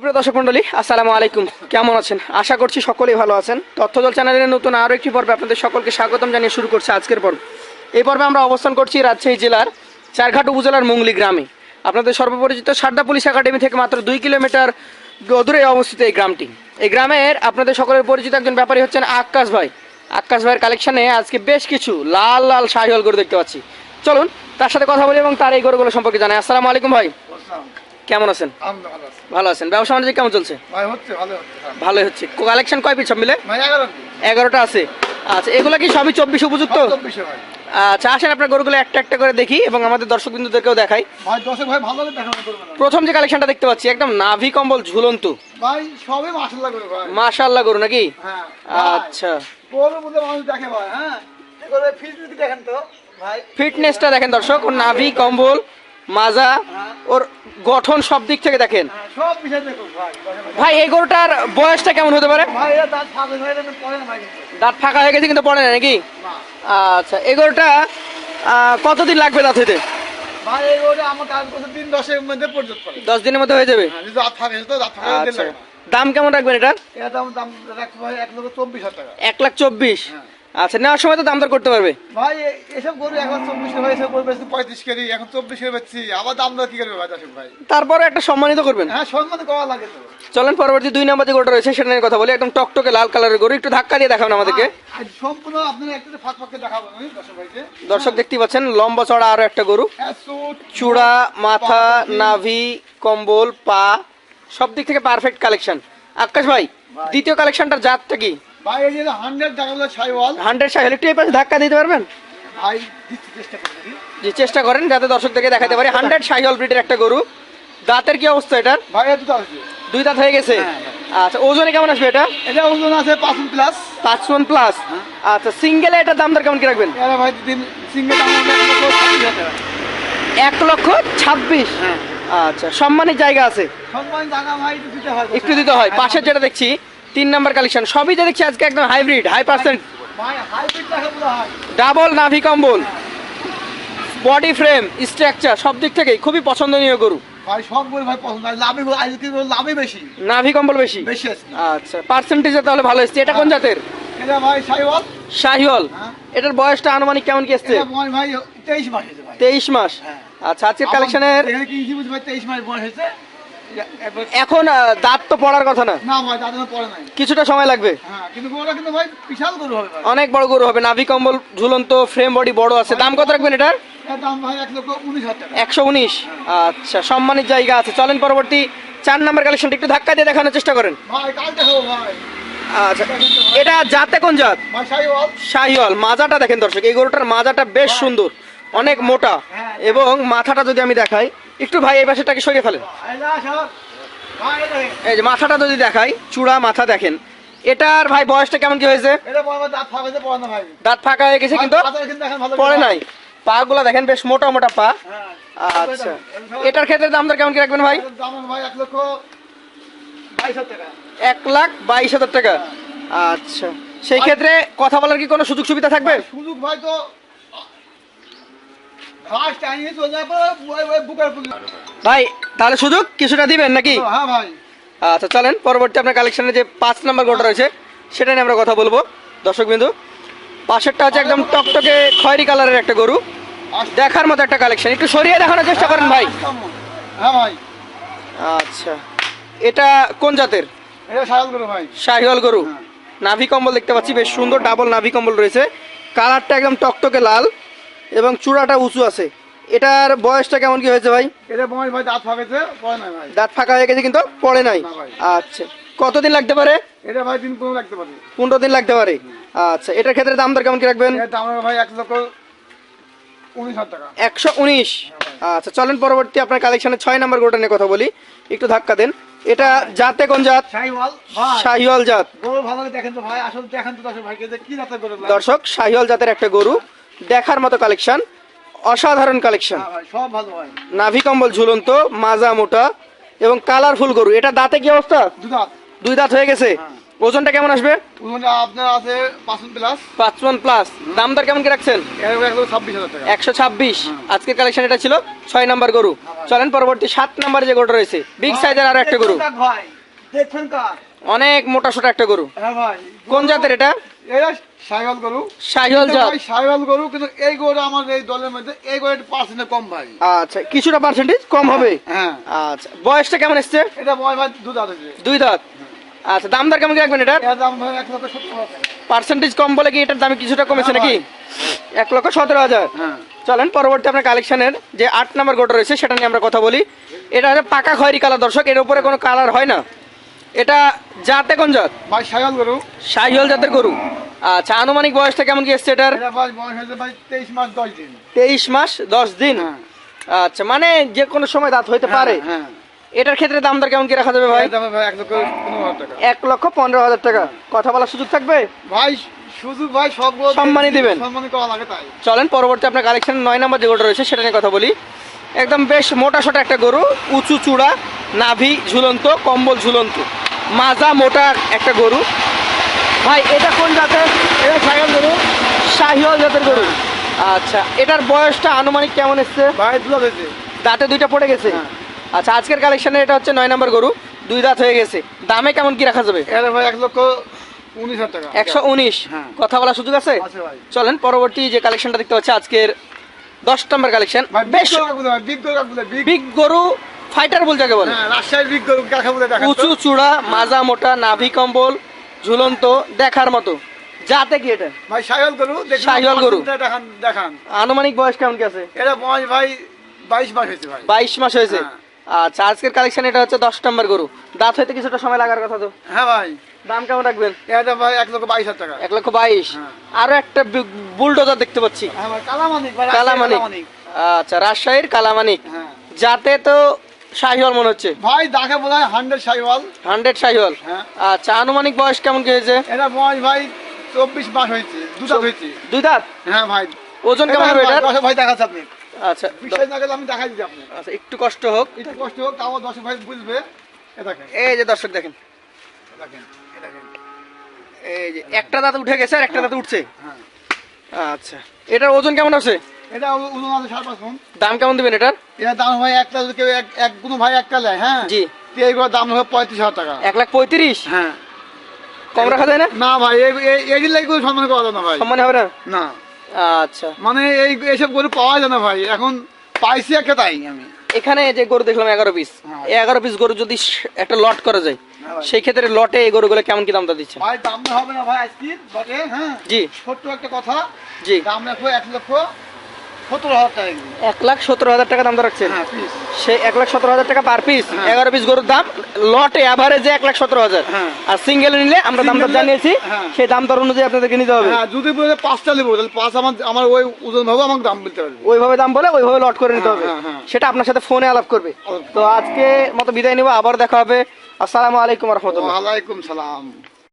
সুপ্রিয় দর্শক মন্ডলী আসসালামু আলাইকুম। কেমন আছেন? আশা করছি সকলেই ভালো আছেন। তথ্যদল চ্যানেলের নতুন আরও একটি পর্বে আপনাদের সকলকে স্বাগতম জানিয়ে শুরু করছে আজকের পর্ব। এই পর্বে আমরা অবস্থান করছি রাজশাহী জেলার চারঘাট উপজেলার মুংলি গ্রামে। আপনাদের সর্বপরিচিত সারদা পুলিশ একাডেমি থেকে মাত্র দুই কিলোমিটার দূরে অবস্থিত এই গ্রামটি। এই গ্রামের আপনাদের সকলের পরিচিত একজন ব্যাপারী হচ্ছেন আকাশ ভাই। আকাশ ভাইয়ের কালেকশনে আজকে বেশ কিছু লাল লাল শাহিওয়াল গরু দেখতে পাচ্ছি। চলুন, তার সাথে কথা বলি এবং তার এই গরুগুলো সম্পর্কে জানাই। আসসালামু আলাইকুম ভাই। কেমন আছেন? ভালো আছেন। ব্যবসা বাণিজ্য কেমন চলছে। ভালোই হচ্ছে কালেকশন কয় পিস সব মিলে? এগারো এগারোটা আছে। আচ্ছা এগুলো কি সবই চব্বিশ উপযুক্ত? আচ্ছা আসেন আপনার গরুগুলো একটা একটা করে দেখি এবং আমাদের দর্শক বিন্দুদেরকেও দেখাই প্রথম যে কালেকশনটা দেখতে পাচ্ছি একদম নাভি কম্বল ঝুলন্ত। মাশাল্লাহ গরু নাকি? হ্যাঁ আচ্ছা। ভাই হ্যাঁ? দেখেন ফিটনেসটা দেখেন দর্শক নাভি কম্বল মাজা ওর গঠন সব দিক থেকে দেখেন। হ্যাঁ, ভাই এই গরুটার বয়সটা কেমন হতে পারে? ভাই দাঁত ফাঁকা হয়ে হয়ে গেছে কিন্তু পড়ে না নাকি? আচ্ছা এই গরুটা কতদিন লাগবে দাঁত হইতে? দশ দিনের মধ্যে হয়ে যাবে? হ্যাঁ আচ্ছা। দাম কেমন রাখবেন এটার? এক লাখ চব্বিশ? হ্যাঁ। আচ্ছা নেওয়ার সময় তো দাম দর করতে পারবে। ভাই এসব গরু এখন চব্বিশ ভাই এসব গরু বেশি পঁয়ত্রিশ কেজি এখন চব্বিশ কেজি বেচছি। আবার দাম দর কি করবে ভাই দর্শক ভাই? তারপরে একটা সম্মানিত করবেন। হ্যাঁ সম্মান করা লাগে তো। চলেন পরবর্তী দুই নম্বর যে গরুটা রয়েছে সেটা নিয়ে কথা বলি। একদম টকটকে লাল কালারের গরু একটু ধাক্কা দিয়ে দেখাবেন আমাদেরকে। সম্পূর্ণ আপনারা একটা ফাঁক ফাঁকে দেখাবো আমি দর্শক ভাইকে। দর্শক দেখতেই পাচ্ছেন লম্বা চড়া আরও একটা গরু। হ্যাঁ চূড়া মাথা নাভি কম্বল পা সব দিক থেকে পারফেক্ট কালেকশন আকাশ ভাই দ্বিতীয় কালেকশনটার জাতটা কি? ভাই এই যে হান্ড্রেড টাকা হলো ছাই ওয়াল হান্ড্রেড সাহেল একটু এই পাশে ধাক্কা দিতে পারবেন? ভাই চেষ্টা করছি যে চেষ্টা করেন যাতে দর্শকদেরকে দেখাতে পারি। হান্ড্রেড সাহিওয়াল ব্রিডের একটা গরু। দাঁতের কি অবস্থা এটার? ভাই এটা তো দুই দাঁত হয়ে গেছে? হ্যাঁ, আচ্ছা ওজনে কেমন আসবে এটা? এটা ওজন আছে পাঁচ প্লাস পাঁচ প্লাস আচ্ছা সিঙ্গেলে এটার দাম দর কেমন কি রাখবেন? ভাই সিঙ্গেল এক লক্ষ ছাব্বিশ? হ্যাঁ। আচ্ছা সম্মানের জায়গা আছে? সম্মান জায়গা ভাই দিতে হয়। একটু দিতে হয়। পাশের যেটা দেখছি তিন নাম্বার কালেকশন সবই যে দেখছি আজকে একদম হাইব্রিড হাই পার্সেন্ট ডাবল নাভি কম্বল। বডি ফ্রেম স্ট্রাকচার সব দিক থেকেই খুবই পছন্দনীয় গরু। ভাই সব গরু ভাই পছন্দ। লাভই লাভই বেশি। নাভি কম্বল বেশি? বেশি আছে। আচ্ছা পার্সেন্টেজে তাহলে ভালো এসছে। এটা কোন জাতের? এটা ভাই হ্যাঁ। এটার বয়সটা আনুমানিক কেমন কি তেইশ মাস তেইশ মাস। আচ্ছা আজকের কালেকশনের তেইশ মাস বয়স হয়েছে। এখন দাঁত তো পড়ার কথা না? কিছুটা সময় লাগবে? হ্যাঁ অনেক বড় গরু হবে নাভি কম্বল ঝুলন্ত ফ্রেম বডি বড় আছে। দাম কত রাখবেন এটার? একশো উনিশ? আচ্ছা সম্মানের জায়গা আছে। চলেন পরবর্তী চার নাম্বার কালেকশনটা একটু ধাক্কা দিয়ে দেখানোর চেষ্টা করেন। আচ্ছা এটা জাতে কোন জাত? শাহিওয়াল। মাজাটা দেখেন দর্শক এই গরুটার মাজাটা বেশ সুন্দর অনেক মোটা এবং মাথাটা যদি আমি দেখাই একটু ভাই এই পাশেটাকে সরিয়ে ফেলেন। এই যে মাথাটা যদি দেখাই চূড়া মাথা দেখেন। এটার ভাই বয়সটা কেমন কি হয়েছে? দাঁত ফাঁকা পরে হয়ে গেছে কিন্তু? পড়ে নাই। পা গুলা দেখেন বেশ মোটা মোটা পা। হ্যাঁ আচ্ছা। এটার ক্ষেত্রে দাম দর কেমন কি রাখবেন ভাই? এক লাখ বাইশ হাজার টাকা। আচ্ছা। সেই ক্ষেত্রে কথা বলার কি কোনো সুযোগ সুবিধা থাকবে সুযোগ ভাই তো ভাই তাহলে সুযোগ? কিছুটা দিবেন নাকি? হ্যাঁ ভাই। আচ্ছা চলেন পরবর্তী আপনার কালেকশনে যে পাঁচ নম্বর গোটা রয়েছে সেটা নিয়ে আমরা কথা বলব। দর্শক বিন্দু পাশেরটা হচ্ছে একদম টকটকে খয়েরি কালারের একটা গরু। দেখার মতো একটা কালেকশন একটু সরিয়ে দেখানোর চেষ্টা করেন ভাই। হ্যাঁ ভাই। আচ্ছা। এটা কোন জাতের? শাহিওয়াল গরু হ্যাঁ। নাভি কম্বল দেখতে পাচ্ছি বেশ সুন্দর ডাবল নাভি কম্বল রয়েছে। কালারটা একদম টকটকে লাল। এবং চূড়াটা উঁচু আছে। এটার বয়সটা কেমন কি হয়েছে ভাই? এটা বয়স ভাই দাঁত ফাঁকেছে পরে নাই ভাই। দাঁত ফাঁকা হয়ে গেছে কিন্তু পড়ে নাই? আচ্ছা। কতদিন লাগতে পারে? এটা ভাই দিন কোনো লাগতে পারে। পনেরো দিন লাগতে পারে। আচ্ছা এটার ক্ষেত্রে দাম দর কেমন কি রাখবেন? দাম ভাই এক লক্ষ একশো উনিশ। আচ্ছা চলেন পরবর্তী আপনার কালেকশনের ছয় নম্বর গোটা নিয়ে কথা বলি। একটু ধাক্কা দেন। এটা জাতে কোন জাত? শাহিওয়াল জাত। গরু ভালো দেখেন তো ভাই আসলে দেখেন তো দর্শক ভাইকে যে কি জাতের গরু দর্শক শাহিওয়াল জাতের একটা গরু। দেখার মতো কালেকশন অসাধারণ কালেকশন হ্যাঁ সব ভালো নাভি কম্বল ঝুলন্ত মাজা মোটা এবং কালারফুল গরু। এটা দাঁতে কি অবস্থা? দুই দাঁত হয়ে গেছে। হ্যাঁ। ওজনটা কেমন আসবে? আপনার আছে প্লাস প্লাস দাম দর কেমন কি রাখছেন? একশো ছাব্বিশ। আজকের কালেকশন এটা ছিল ছয় নাম্বার গরু। চলেন পরবর্তী সাত নাম্বার যে গরুটা রয়েছে বিগ সাইজের আরও একটা গরু। অনেক মোটা সোটা একটা গরু। হ্যাঁ কোন জাতের এটা? এটা সাইওয়াল গরু। কিন্তু জাত। ভাই সাইওয়াল গরু কিন্তু এই গরু আমার এই দলের মধ্যে এই গরু কম ভাই। আচ্ছা কিছুটা পার্সেন্টেজ কম হবে? হ্যাঁ। আচ্ছা বয়সটা কেমন এটা ভাই দুই দাঁত আচ্ছা দাম দর কেমন রাখবেন। পার্সেন্টেজ কম বলে কি এটার দামে কিছুটা কমেছে হ্যাঁ নাকি? এক লক্ষ সতেরো হাজার। হ্যাঁ। চলেন পরবর্তী আপনার কালেকশনের যে আট নাম্বার গোটা রয়েছে সেটা নিয়ে আমরা কথা বলি। এটা হচ্ছে পাকা খয়েরি কালার দর্শক এর উপরে কোনো কালার হয় না। এটা জাতে কোন জাত? ভাই সাইওয়াল গরু। শাহিওল জাতের গরু। আচ্ছা আনুমানিক বয়সটা কেমন কি এসছে এটার? এটা ভাই বয়স হয়েছে ভাই তেইশ মাস দশ দিন। তেইশ মাস দশ দিন? হ্যাঁ। আচ্ছা মানে যে কোনো সময় দাঁত হইতে পারে। হ্যাঁ। এটার ক্ষেত্রে দাম দর কেমন কি রাখা যাবে ভাই? এক লক্ষ পনেরো হাজার টাকা। কথা বলার সুযোগ থাকবে? ভাই শুধু ভাই সব সম্মানই দিবেন। চলেন পরবর্তী আপনার কালেকশন নয় নাম্বার যে গরুটা রয়েছে সেটা নিয়ে কথা বলি। একদম বেশ মোটা সোটা একটা গরু উঁচু চূড়া নাভি ঝুলন্ত কম্বল ঝুলন্ত। মাজা মোটা একটা গরু। ভাই এটা কোন জাতের? এটা সাইওয়াল গরু? শাহিওয়াল জাতের গরু। আচ্ছা এটার বয়সটা আনুমানিক কেমন এসছে? ভাই দাঁতে দুইটা পড়ে গেছে? হ্যাঁ। আচ্ছা আজকের কালেকশনে এটা হচ্ছে নয় নম্বর গরু। দুই দাঁত হয়ে গেছে। দামে কেমন কি রাখা যাবে? এক লক্ষ একশো উনিশ? হ্যাঁ। কথা বলার সুযোগ আছে? চলেন পরবর্তী যে কালেকশনটা দেখতে পাচ্ছি আজকের দশ নম্বর কালেকশন ভাই বেশ বিগ গরু ফাইটার বল যাকে বলে। রাজশাহীর বিগ গরু কাকে বলে দেখেন তো? উঁচু চূড়া মাজা মোটা নাভি কম্বল ঝুলন্ত দেখার মতো। যাতে কি এটা। ভাই সাইওয়াল গরু গরু। দেখান দেখান। আনুমানিক বয়স কেমন কি আছে? এটা বয়স ভাই বাইশ মাস হয়েছে ভাই। বাইশ মাস হয়েছে। হ্যাঁ। আচ্ছা আজকের কালেকশন এটা হচ্ছে দশ নম্বর গরু। দাঁত হইতে কিছুটা সময় লাগার কথা তো। হ্যাঁ ভাই। দাম কেমন রাখবেন? এটা ভাই এক লক্ষ বাইশ হাজার টাকা। এক লক্ষ বাইশ। হ্যাঁ। আরও একটা বুলডোজার দেখতে পাচ্ছি। হ্যাঁ কালামানিক ভাই কালামানিক। আচ্ছা রাজশাহীর কালামানিক। যাতে তো শাহিওয়াল মনে হচ্ছে? ভাই দেখে বলে হান্ড্রেড সাইওয়াল হান্ড্রেড শাহিওয়াল? হ্যাঁ। আচ্ছা আনুমানিক বয়স কেমন কি হয়েছে? এটা বয়স ভাই চব্বিশ মাস হয়েছে দুটা হয়েছে। দুই দাঁত? হ্যাঁ ভাই। ওজন কেমন হবে দশ ভাই দেখাচ্ছে আপনি। আচ্ছা দ- বিশ্বাস না গেলে আমি দেখাই দিচ্ছি আপনি আচ্ছা একটু কষ্ট হোক। এটা কষ্ট হোক তাও দশ ভাই বুঝবে। এই যে দর্শক দেখেন। দেখেন এই যে একটা দাঁত উঠে গেছে আর একটা দাঁত উঠছে। হ্যাঁ। আচ্ছা এটার ওজন কেমন আছে? এটা ওজন আছে সাড়ে পাঁচ মন দাম কেমন দিবেন এটার? এর দাম হয় একটা যদি কেউ এক এক কোনো ভাই একটা নেয় হ্যাঁ? জি। তো এইগুলোর দাম হবে পঁয়ত্রিশ হাজার টাকা। এক লাখ পঁয়ত্রিশ? হ্যাঁ। কম রাখা যায় না? না ভাই এই- লাগে কোনো সম্মান করা যায় না ভাই। সম্মানে হবে না? না। আচ্ছা। মানে এই এইসব গরু পাওয়া যায় না ভাই। এখন পাইছি একটা তাই আমি। এখানে যে গরু দেখলাম এগারো পিস হ্যাঁ। এগারো পিস গরু যদি একটা লট করা যায় সেই ক্ষেত্রে লটে এই গরুগুলো কেমন কি দামটা দিচ্ছে ভাই দাম হবে না ভাই আজকে বটে হ্যাঁ? জি। ছোট্ট একটা কথা। জি। দাম রাখব এক লক্ষ। সত্তর হাজার টাকা এক লাখ সতেরো হাজার টাকা দাম রাখছেন হ্যাঁ সেই এক লাখ সতেরো হাজার টাকা পার পিস হ্যাঁ। এগারো পিস গরুর দাম লটে অ্যাভারেজে এক লাখ সতেরো হাজার। হ্যাঁ। আর সিঙ্গেল নিলে আমরা দাম দর জানিয়েছি। সেই দাম দর অনুযায়ী আপনাদেরকে নিতে হবে। যদি বলে পাঁচটা নেব তাহলে পাঁচ আমার আমার ওই ওজন ভাবে আমাকে দাম বলতে পারবে ওইভাবে দাম বলে ওইভাবে লট করে নিতে হবে। সেটা আপনার সাথে ফোনে আলাপ করবে। তো আজকে মতো বিদায় নিব আবার দেখা হবে। আসসালামু আলাইকুম রহমতুল্লাহ। সালাম।